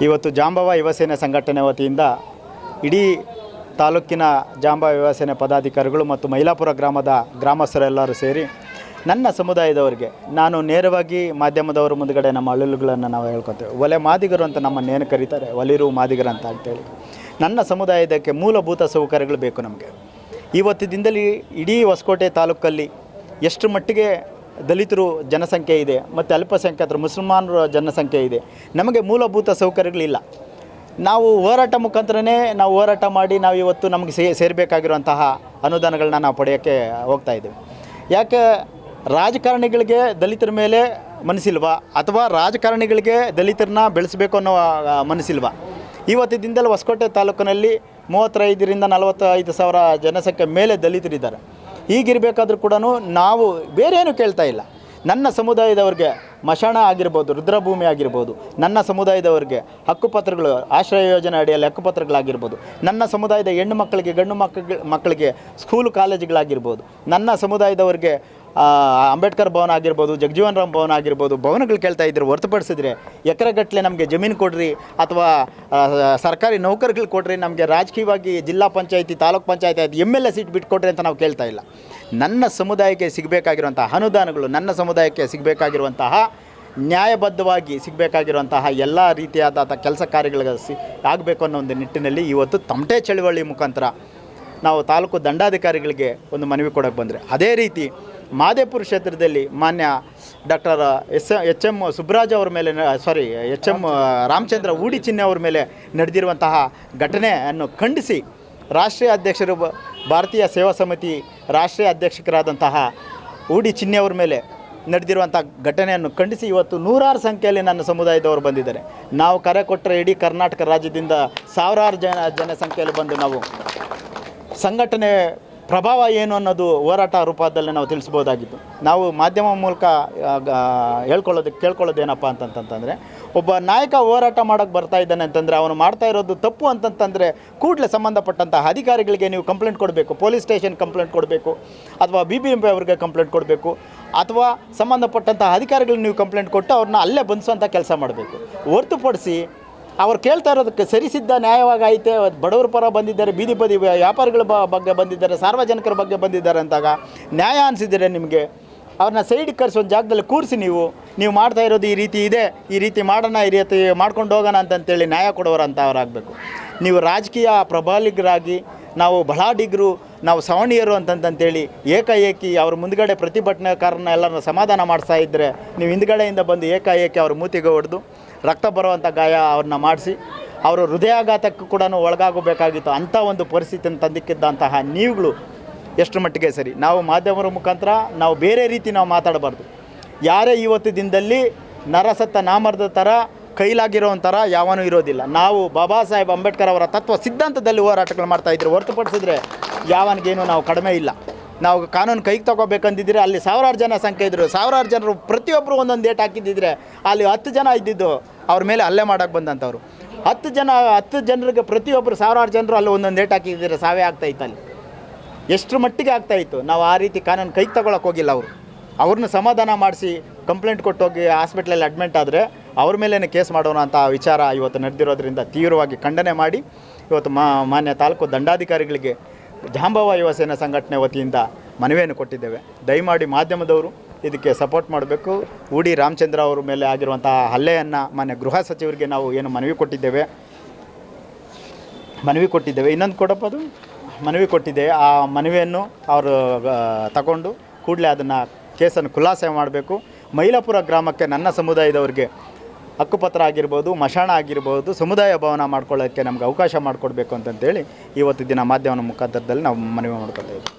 ಇವತ್ತು ಜಾಂಬವ ಯುವಸೇನೆ ಸಂಘಟನೆ ವತಿಯಿಂದ ಇಡೀ ತಾಲೂಕಿನ ಜಾಂಬವ ಯುವಸೇನೆ ಪದಾಧಿಕಾರಿಗಳು ಮತ್ತು ಮೈಲಾಪುರ ಗ್ರಾಮದ ಗ್ರಾಮಸ್ಥರೆಲ್ಲರೂ ಸೇರಿ ನನ್ನ ಸಮುದಾಯದವರಿಗೆ ನಾನು ನೇರವಾಗಿ ಮಾಧ್ಯಮದವರ ಮುಂದುಗಡೆ ನಮ್ಮ ಅಳಲುಗಳನ್ನು ನಾವು ಹೇಳ್ಕೊತೇವೆ. ಒಲೆ ಮಾದಿಗರು ಅಂತ ನಮ್ಮನ್ನು ಏನು ಕರೀತಾರೆ? ಒಲಿರು ಮಾದಿಗರು ಅಂತ ಅಂತೇಳಿ. ನನ್ನ ಸಮುದಾಯದಕ್ಕೆ ಮೂಲಭೂತ ಸೌಕರ್ಯಗಳು ಬೇಕು ನಮಗೆ. ಇವತ್ತಿನಿಂದಲೇ ಇಡೀ ಹೊಸಕೋಟೆ ತಾಲೂಕಲ್ಲಿ ಎಷ್ಟು ಮಟ್ಟಿಗೆ ದಲಿತರು ಜನಸಂಖ್ಯೆ ಇದೆ, ಮತ್ತು ಅಲ್ಪಸಂಖ್ಯಾತರು ಮುಸಲ್ಮಾನರ ಜನಸಂಖ್ಯೆ ಇದೆ. ನಮಗೆ ಮೂಲಭೂತ ಸೌಕರ್ಯಗಳಿಲ್ಲ. ನಾವು ಹೋರಾಟ ಮುಖಾಂತರನೇ ನಾವು ಹೋರಾಟ ಮಾಡಿ ನಾವು ಇವತ್ತು ನಮಗೆ ಸೇ, ಸೇರಬೇಕಾಗಿರುವಂತಹ ಅನುದಾನಗಳನ್ನ ನಾವು ಪಡೆಯೋಕ್ಕೆ ಹೋಗ್ತಾ ಇದ್ದೀವಿ. ಯಾಕೆ? ರಾಜಕಾರಣಿಗಳಿಗೆ ದಲಿತರ ಮೇಲೆ ಮನಸ್ಸಿಲ್ವ? ಅಥವಾ ರಾಜಕಾರಣಿಗಳಿಗೆ ದಲಿತರನ್ನ ಬೆಳೆಸಬೇಕು ಅನ್ನೋ ಮನಸ್ಸಿಲ್ವ? ಮನಸ್ಸಿಲ್ವಾ ದಿನದಲ್ಲಿ ಹೊಸಕೋಟೆ ತಾಲೂಕಿನಲ್ಲಿ ಮೂವತ್ತೈದರಿಂದ ನಲವತ್ತೈದು ಸಾವಿರ ಜನಸಂಖ್ಯೆ ಮೇಲೆ ದಲಿತರಿದ್ದಾರೆ. ಹೀಗಿರಬೇಕಾದ್ರೂ ಕೂಡ ನಾವು ಬೇರೇನು ಕೇಳ್ತಾ ಇಲ್ಲ. ನನ್ನ ಸಮುದಾಯದವ್ರಿಗೆ ಮಶಾಣ ಆಗಿರ್ಬೋದು, ರುದ್ರಭೂಮಿ ಆಗಿರ್ಬೋದು, ನನ್ನ ಸಮುದಾಯದವ್ರಿಗೆ ಹಕ್ಕುಪತ್ರಗಳು, ಆಶ್ರಯ ಯೋಜನೆ ಅಡಿಯಲ್ಲಿ ಹಕ್ಕುಪತ್ರಗಳಾಗಿರ್ಬೋದು, ನನ್ನ ಸಮುದಾಯದ ಹೆಣ್ಣು ಮಕ್ಕಳಿಗೆ, ಗಂಡು ಮಕ್ಕಳಿಗೆ ಮಕ್ಕಳಿಗೆ ಸ್ಕೂಲು ಕಾಲೇಜುಗಳಾಗಿರ್ಬೋದು ನನ್ನ ಸಮುದಾಯದವ್ರಿಗೆ ಅಂಬೇಡ್ಕರ್ ಭವನ ಆಗಿರ್ಬೋದು, ಜಗಜೀವನ್ ರಾಮ್ ಭವನ ಆಗಿರ್ಬೋದು, ಭವನಗಳು ಕೇಳ್ತಾ ಇದ್ರು ಹೊರತುಪಡಿಸಿದ್ರೆ ಎಕರೆಗಟ್ಟಲೆ ನಮಗೆ ಜಮೀನು ಕೊಡ್ರಿ ಅಥವಾ ಸರ್ಕಾರಿ ನೌಕರಿಗಳು ಕೊಡ್ರಿ, ನಮಗೆ ರಾಜಕೀಯವಾಗಿ ಜಿಲ್ಲಾ ಪಂಚಾಯತಿ, ತಾಲೂಕ್ ಪಂಚಾಯತಿ ಆಯ್ತು, ಎಂ ಎಲ್ ಎ ಸೀಟ್ ಬಿಟ್ಕೊಡ್ರಿ ಅಂತ ನಾವು ಕೇಳ್ತಾ ಇಲ್ಲ. ನನ್ನ ಸಮುದಾಯಕ್ಕೆ ಸಿಗಬೇಕಾಗಿರುವಂತಹ ಅನುದಾನಗಳು, ನನ್ನ ಸಮುದಾಯಕ್ಕೆ ಸಿಗಬೇಕಾಗಿರುವಂತಹ, ನ್ಯಾಯಬದ್ಧವಾಗಿ ಸಿಗಬೇಕಾಗಿರುವಂತಹ ಎಲ್ಲ ರೀತಿಯಾದ ಕೆಲಸ ಕಾರ್ಯಗಳಿಗೆ ಸಿ, ಆಗಬೇಕು ಅನ್ನೋ ಒಂದು ನಿಟ್ಟಿನಲ್ಲಿ ಇವತ್ತು ತಮಟೆ ಚಳವಳಿ ಮುಖಾಂತರ ನಾವು ತಾಲೂಕು ದಂಡಾಧಿಕಾರಿಗಳಿಗೆ ಒಂದು ಮನವಿ ಕೊಡೋಕ್ಕೆ ಬಂದರೆ. ಅದೇ ರೀತಿ ಮಾದೇಪುರ ಕ್ಷೇತ್ರದಲ್ಲಿ ಮಾನ್ಯ doctor S H M Subraj ಅವ್ರ ಮೇಲೆ ಸಾರಿ ಎಚ್ ಎಂ ರಾಮಚಂದ್ರ ಊಡಿ ಚಿಹ್ನೆ ಅವ್ರ ಮೇಲೆ ನಡೆದಿರುವಂತಹ ಘಟನೆಯನ್ನು ಖಂಡಿಸಿ ರಾಷ್ಟ್ರೀಯ ಅಧ್ಯಕ್ಷರು ಭಾರತೀಯ ಸೇವಾ ಸಮಿತಿ ರಾಷ್ಟ್ರೀಯ ಅಧ್ಯಕ್ಷಕರಾದಂತಹ ಊಡಿ ಚಿಹ್ನೆ ಅವ್ರ ಮೇಲೆ ನಡೆದಿರುವಂಥ ಘಟನೆಯನ್ನು ಖಂಡಿಸಿ ಇವತ್ತು ನೂರಾರು ಸಂಖ್ಯೆಯಲ್ಲಿ ನನ್ನ ಸಮುದಾಯದವರು ಬಂದಿದ್ದಾರೆ. ನಾವು ಕರೆ ಕೊಟ್ಟರೆ ಇಡೀ ಕರ್ನಾಟಕ ರಾಜ್ಯದಿಂದ ಸಾವಿರಾರು ಜನ ಜನಸಂಖ್ಯೆಯಲ್ಲಿ ಬಂದು ನಾವು ಸಂಘಟನೆ ಪ್ರಭಾವ ಏನು ಅನ್ನೋದು ಹೋರಾಟ ರೂಪದಲ್ಲಿ ನಾವು ತಿಳಿಸ್ಬೋದಾಗಿತ್ತು. ನಾವು ಮಾಧ್ಯಮ ಮೂಲಕ ಹೇಳ್ಕೊಳ್ಳೋದಕ್ಕೆ ಕೇಳ್ಕೊಳ್ಳೋದೇನಪ್ಪ ಅಂತಂತಂದರೆ, ಒಬ್ಬ ನಾಯಕ ಹೋರಾಟ ಮಾಡೋಕ್ಕೆ ಬರ್ತಾ ಇದ್ದಾನೆ ಅಂತಂದರೆ, ಅವನು ಮಾಡ್ತಾ ಇರೋದು ತಪ್ಪು ಅಂತಂತಂದರೆ, ಕೂಡಲೇ ಸಂಬಂಧಪಟ್ಟಂಥ ಅಧಿಕಾರಿಗಳಿಗೆ ನೀವು ಕಂಪ್ಲೇಂಟ್ ಕೊಡಬೇಕು ಪೊಲೀಸ್ ಸ್ಟೇಷನ್ ಕಂಪ್ಲೇಂಟ್ ಕೊಡಬೇಕು, ಅಥವಾ ಬಿ ಬಿ ಎಂ ಪಿ ಅವ್ರಿಗೆ ಕಂಪ್ಲೇಂಟ್ ಕೊಡಬೇಕು, ಅಥವಾ ಸಂಬಂಧಪಟ್ಟಂಥ ಅಧಿಕಾರಿಗಳಿಗೆ ನೀವು ಕಂಪ್ಲೇಂಟ್ ಕೊಟ್ಟು ಅವ್ರನ್ನ ಅಲ್ಲೇ ಬಂದಿಸುವಂಥ ಕೆಲಸ ಮಾಡಬೇಕು. ಹೊರತುಪಡಿಸಿ ಅವ್ರು ಕೇಳ್ತಾ ಇರೋದಕ್ಕೆ ಸರಿಸಿದ್ದ ನ್ಯಾಯವಾಗಿ ಐತೆ ಬಡವರ ಪರ ಬಂದಿದ್ದಾರೆ, ಬೀದಿ ಬದಿ ವ್ಯಾಪಾರಿಗಳ ಬಗ್ಗೆ ಬಂದಿದ್ದಾರೆ, ಸಾರ್ವಜನಿಕರ ಬಗ್ಗೆ ಬಂದಿದ್ದಾರೆ ಅಂತಾಗ ನ್ಯಾಯ ಅನಿಸಿದರೆ ನಿಮಗೆ. ಅವ್ರನ್ನ ಸೈಡ್ ಕರೆಸಿ ಒಂದು ಜಾಗದಲ್ಲಿ ಕೂರಿಸಿ ನೀವು. ನೀವು ಮಾಡ್ತಾ ಇರೋದು ಈ ರೀತಿ ಇದೆ, ಈ ರೀತಿ ಮಾಡೋಣ, ಈ ರೀತಿ ಮಾಡ್ಕೊಂಡು ಹೋಗೋಣ ಅಂತಂತೇಳಿ ನ್ಯಾಯ ಕೊಡೋರು ಅಂತ ಅವರಾಗಬೇಕು ನೀವು ರಾಜಕೀಯ ಪ್ರಬಲಿಗರಾಗಿ, ನಾವು ಬಲಾಢ್ಯಗರು, ನಾವು ಸವಣಿಯರು ಅಂತಂತಂತೇಳಿ ಏಕಾಏಕಿ ಅವ್ರ ಮುಂದ್ಗಡೆ ಪ್ರತಿಭಟನಾಕಾರನ ಎಲ್ಲರನ್ನ ಸಮಾಧಾನ ಮಾಡಿಸ್ತಾ ಇದ್ದರೆ ನೀವು ಹಿಂದ್ಗಡೆಯಿಂದ ಬಂದು ಏಕಾಏಕಿ ಅವ್ರ ಮೂತಿಗೆ ಹೊಡೆದು ರಕ್ತ ಬರುವಂಥ ಗಾಯ ಅವ್ರನ್ನ ಮಾಡಿಸಿ, ಅವರು ಹೃದಯಾಘಾತಕ್ಕೂ ಕೂಡ ಒಳಗಾಗಬೇಕಾಗಿತ್ತು. ಅಂಥ ಒಂದು ಪರಿಸ್ಥಿತಿಯನ್ನು ತಂದಿಕ್ಕಿದ್ದಂತಹ ನೀವುಗಳು ಎಷ್ಟು ಮಟ್ಟಿಗೆ ಸರಿ. ನಾವು ಮಾಧ್ಯಮರ ಮುಖಾಂತರ ನಾವು ಬೇರೆ ರೀತಿ ನಾವು ಮಾತಾಡಬಾರ್ದು. ಯಾರೇ ಇವತ್ತು ದಿನದಲ್ಲಿ ನರಸತ್ತ ನಾಮರ್ದ ಥರ ಕೈಲಾಗಿರೋ ಯಾವನೂ ಇರೋದಿಲ್ಲ. ನಾವು ಬಾಬಾ ಸಾಹೇಬ್ ಅಂಬೇಡ್ಕರ್ ಅವರ ತತ್ವ ಸಿದ್ಧಾಂತದಲ್ಲಿ ಹೋರಾಟಗಳು ಮಾಡ್ತಾಯಿದ್ರು ಹೊರತುಪಡಿಸಿದ್ರೆ ಯಾವನಿಗೇನು ನಾವು ಕಡಿಮೆ ಇಲ್ಲ. ನಾವು ಕಾನೂನು ಕೈಗೆ ತೊಗೋಬೇಕಂದಿದ್ದರೆ ಅಲ್ಲಿ ಸಾವಿರಾರು ಜನ ಸಂಖ್ಯೆ ಇದ್ದರು ಸಾವಿರಾರು ಜನರು ಪ್ರತಿಯೊಬ್ಬರು ಒಂದೊಂದು ಡೇಟ್ ಹಾಕಿದ್ದಿದ್ರೆ ಅಲ್ಲಿ ಹತ್ತು ಜನ ಇದ್ದಿದ್ದು ಅವ್ರ ಮೇಲೆ ಹಲ್ಲೆ ಮಾಡೋಕ್ಕೆ ಬಂದಂಥವ್ರು ಹತ್ತು ಜನ, ಹತ್ತು ಜನರಿಗೆ ಪ್ರತಿಯೊಬ್ಬರು ಸಾವಿರಾರು ಜನರು ಅಲ್ಲಿ ಒಂದೊಂದು ಡೇಟ್ ಹಾಕಿದ್ದಿದ್ರೆ ಸಾವೇ ಆಗ್ತಾಯಿತ್ತು ಅಲ್ಲಿ. ಎಷ್ಟರ ಮಟ್ಟಿಗೆ ಆಗ್ತಾಯಿತ್ತು ನಾವು ಆ ರೀತಿ ಕಾನೂನು ಕೈಗೆ ತಗೊಳಕ್ಕೆ ಹೋಗಿಲ್ಲ ಅವರು. ಅವ್ರನ್ನ ಸಮಾಧಾನ ಮಾಡಿಸಿ ಕಂಪ್ಲೇಂಟ್ ಕೊಟ್ಟು ಹೋಗಿ ಹಾಸ್ಪಿಟ್ಲಲ್ಲಿ ಅಡ್ಮಿಟ್ ಆದರೆ ಅವ್ರ ಮೇಲೇ ಕೇಸ್ ಮಾಡೋಣ ಅಂತ ವಿಚಾರ ಇವತ್ತು ನಡೆದಿರೋದ್ರಿಂದ ತೀವ್ರವಾಗಿ ಖಂಡನೆ ಮಾಡಿ ಇವತ್ತು ಮಾನ್ಯ ತಾಲೂಕು ದಂಡಾಧಿಕಾರಿಗಳಿಗೆ ಜಾಂಬವ ಯುವ ಸೇನಾ ಸಂಘಟನೆ ವತಿಯಿಂದ ಮನವಿಯನ್ನು ಕೊಟ್ಟಿದ್ದೇವೆ. ದಯಮಾಡಿ ಮಾಧ್ಯಮದವರು ಇದಕ್ಕೆ ಸಪೋರ್ಟ್ ಮಾಡಬೇಕು. ಉಡಿ ರಾಮಚಂದ್ರ ಅವರ ಮೇಲೆ ಆಗಿರುವಂತಹ ಹಲ್ಲೆಯನ್ನು ಮಾನ್ಯ ಗೃಹ ಸಚಿವರಿಗೆ ನಾವು ಏನು ಮನವಿ ಕೊಟ್ಟಿದ್ದೇವೆ. ಮನವಿ ಕೊಟ್ಟಿದ್ದೇವೆ. ಇನ್ನೊಂದು ಕೊಡಪ್ಪ ಅದು? ಮನವಿ ಕೊಟ್ಟಿದೆ ಆ ಮನವಿಯನ್ನು ಅವರು ತಗೊಂಡು ಕೂಡಲೇ ಅದನ್ನು ಕೇಸನ್ನು ಖುಲಾಸೆ ಮಾಡಬೇಕು. ಮೈಲಾಪುರ ಗ್ರಾಮಕ್ಕೆ ನನ್ನ ಸಮುದಾಯದವ್ರಿಗೆ ಹಕ್ಕುಪತ್ರ ಆಗಿರ್ಬೋದು, ಮಶಾಣ ಆಗಿರ್ಬೋದು, ಸಮುದಾಯ ಭವನ ಮಾಡ್ಕೊಳ್ಳೋಕ್ಕೆ ನಮ್ಗೆ ಅವಕಾಶ ಮಾಡಿಕೊಡ್ಬೇಕು ಅಂತಂತೇಳಿ ಇವತ್ತು ದಿನ ಮಾಧ್ಯಮ ಮುಖಾಂತರದಲ್ಲಿ ನಾವು ಮನವಿ ಮಾಡ್ಕೊಳ್ತಾ ಇದ್ದೀವಿ.